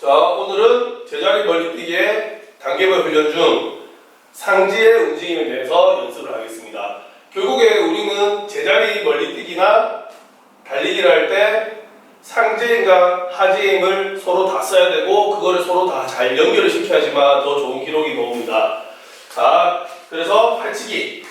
자, 오늘은 제자리 멀리뛰기의 단계별 훈련 중 상지의 움직임에 대해서 연습을 하겠습니다. 결국에 우리는 제자리 멀리뛰기나 달리기를 할 때 상지임과 하지임을 서로 다 써야 되고 그거를 서로 다 잘 연결을 시켜야지만 더 좋은 기록이 나옵니다. 자, 그래서 팔치기.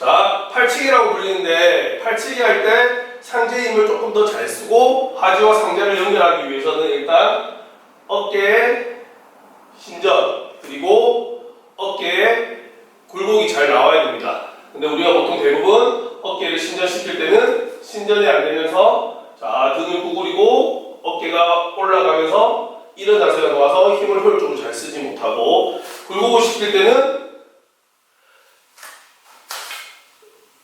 자, 팔치기라고 불리는데 팔치기 할때 상제 힘을 조금 더 잘 쓰고 하지와 상제를 연결하기 위해서는 일단 어깨에 신전 그리고 어깨에 굴곡이 잘 나와야 됩니다. 근데 우리가 보통 대부분 어깨를 신전시킬 때는 신전이 안 되면서 자 등을 구부리고 어깨가 올라가면서 이런 자세가 나와서 힘을 효율적으로 잘 쓰지 못하고 굴곡을 시킬 때는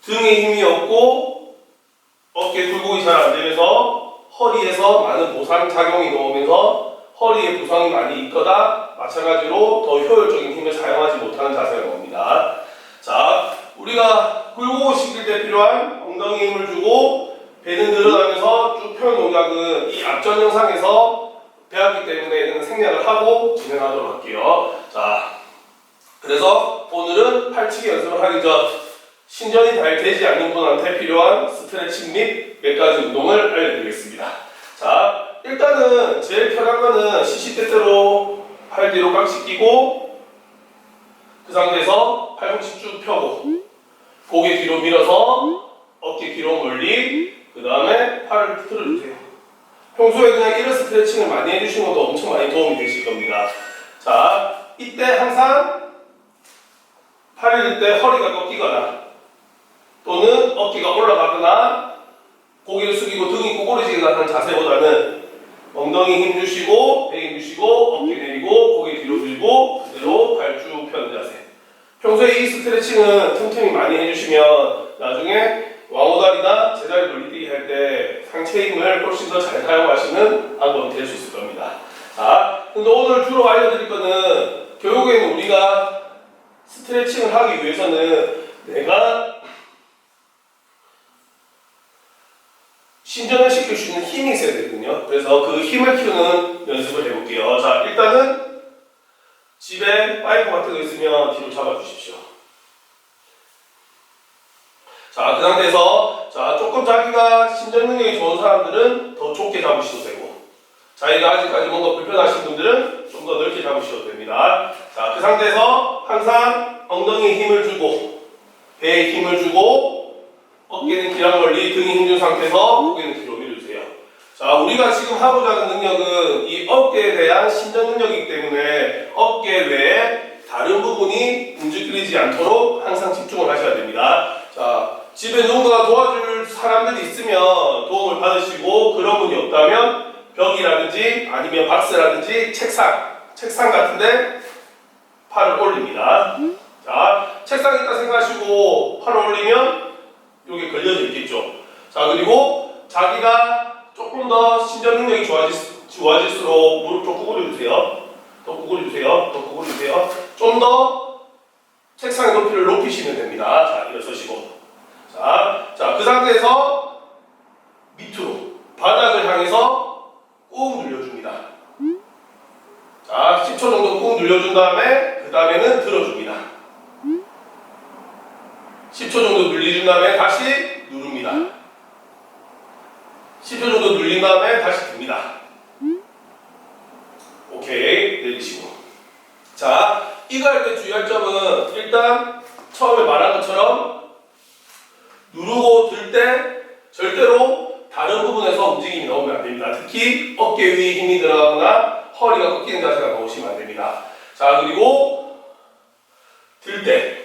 등에 힘이 없고 어깨 굴곡이 잘 안 되면서 허리에서 많은 보상 작용이 나오면서 허리에 부상이 많이 있거나 마찬가지로 더 효율적인 힘을 사용하지 못하는 자세가 나옵니다. 자, 우리가 굴곡을 시킬 때 필요한 엉덩이 힘을 주고 배는 늘어나면서 쭉 펴는 동작은 이 앞전 영상에서 배웠기 때문에 생략을 하고 진행하도록 할게요. 자, 그래서 오늘은 팔치기 연습을 하기 전 신전이 잘 되지 않는 분한테 필요한 스트레칭 및 몇 가지 운동을 알려드리겠습니다. 자, 일단은 제일 편한 거는 시시때때로 팔 뒤로 깍지 끼고 그 상태에서 팔꿈치 쭉 펴고 고개 뒤로 밀어서 어깨 뒤로 멀리 그 다음에 팔을 틀어주세요. 평소에 그냥 이런 스트레칭을 많이 해주시는 것도 엄청 많이 도움이 되실 겁니다. 자, 이때 항상 팔을 들때 허리가 꺾이거나 또는 어깨가 올라가거나 고개를 숙이고 등이 꼬부러지거나 하는 자세보다는 엉덩이 힘 주시고 배 힘 주시고 어깨 내리고 고개 뒤로 들고 그대로 발 쭉 펴는 자세. 평소에 이 스트레칭은 틈틈이 많이 해주시면 나중에 왕호다리나 제자리 돌리뛰기 할 때 상체 힘을 훨씬 더 잘 사용하시는 방법이 될 수 있을 겁니다. 자, 근데 오늘 주로 알려드릴 거는 결국에는 우리가 스트레칭을 하기 위해서는 내가 신전을 시킬 수 있는 힘이 있어야 되거든요. 그래서 그 힘을 키우는 연습을 해볼게요. 자, 일단은 집에 파이프 같은 거 있으면 뒤로 잡아주십시오. 자, 그 상태에서 자 조금 자기가 신전 능력이 좋은 사람들은 더 좁게 잡으셔도 되고 자기가 아직까지 뭔가 불편하신 분들은 좀 더 넓게 잡으셔도 됩니다. 자, 그 상태에서 항상 엉덩이에 힘을 주고 배에 힘을 주고 어깨는 기랑 멀리 등이 힘준 상태에서 고개는 뒤로 밀어주세요. 자, 우리가 지금 하고자 하는 능력은 이 어깨에 대한 신전 능력이기 때문에 어깨 외에 다른 부분이 움직이지 않도록 항상 집중을 하셔야 됩니다. 자, 집에 누군가 도와줄 사람들이 있으면 도움을 받으시고 그런 분이 없다면 벽이라든지 아니면 박스라든지 책상, 책상 같은데 팔을 올립니다. 자, 책상에 있다 생각하시고 팔을 올리면 여기 걸려져 있겠죠. 자, 그리고 자기가 조금 더 신전 능력이 좋아질, 좋아질수록 무릎 좀 구부려주세요. 더 구부려주세요. 더 구부려주세요. 좀 더 책상의 높이를 높이시면 됩니다. 자, 일어서시고. 자, 자, 그 상태에서 밑으로 바닥을 향해서 꾹 눌려줍니다. 자, 10초 정도 꾹 눌려준 다음에 그 다음에는 들어줍니다. 10초 정도 눌리준 다음에 다시 누릅니다. 10초 정도 눌린 다음에 다시 듭니다. 오케이, 내리시고. 자, 이거 할 때 주의할 점은 일단 처음에 말한 것처럼 누르고 들 때 절대로 다른 부분에서 움직임이 나오면 안 됩니다. 특히 어깨 위에 힘이 들어가거나 허리가 꺾이는 자세가 나오시면 안 됩니다. 자, 그리고 들 때.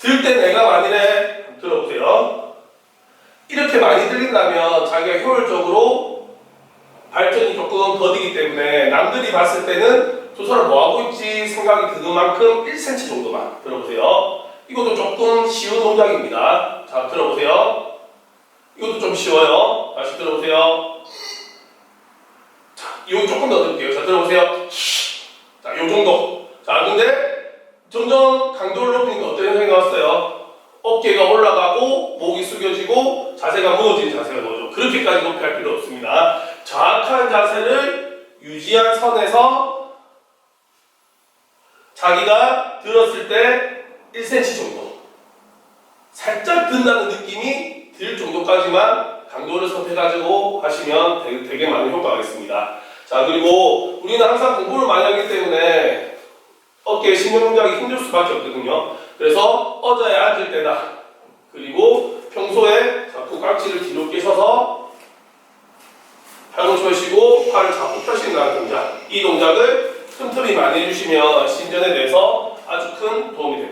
들 때 내가 만일에 들어보세요. 이렇게 많이 들린다면 자기가 효율적으로 발전이 조금 더디기 때문에 남들이 봤을 때는 저 사람 뭐 하고 있지 생각이 드는 만큼 1cm 정도만 들어보세요. 이것도 조금 쉬운 동작입니다. 자, 들어보세요. 이것도 좀 쉬워요. 다시 들어보세요. 자, 이거 조금 더 들을게요. 자, 들어보세요. 자, 요 정도. 자, 근데 점점 강도를 높이니까 어떤 현상이 나왔어요? 어깨가 올라가고 목이 숙여지고 자세가 무너지는 자세가 나오죠. 그렇게까지 높이 할 필요 없습니다. 정확한 자세를 유지한 선에서 자기가 들었을 때 1cm 정도 살짝 든다는 느낌이 들 정도까지만 강도를 선택가지고 하시면 되게, 되게 많은 효과가 있습니다. 자 그리고 우리는 항상 공부를 많이 하기 때문에 어깨에 신경 동작이 힘들 수밖에 없거든요. 그래서 어자에 앉을 때다. 그리고 평소에 자꾸 깍지를 뒤로 끼셔서 팔꿈치 펴시고 팔을 자꾸 펴신다는 동작. 이 동작을 틈틈이 많이 해주시면 신전에 대해서 아주 큰 도움이 될 겁니다.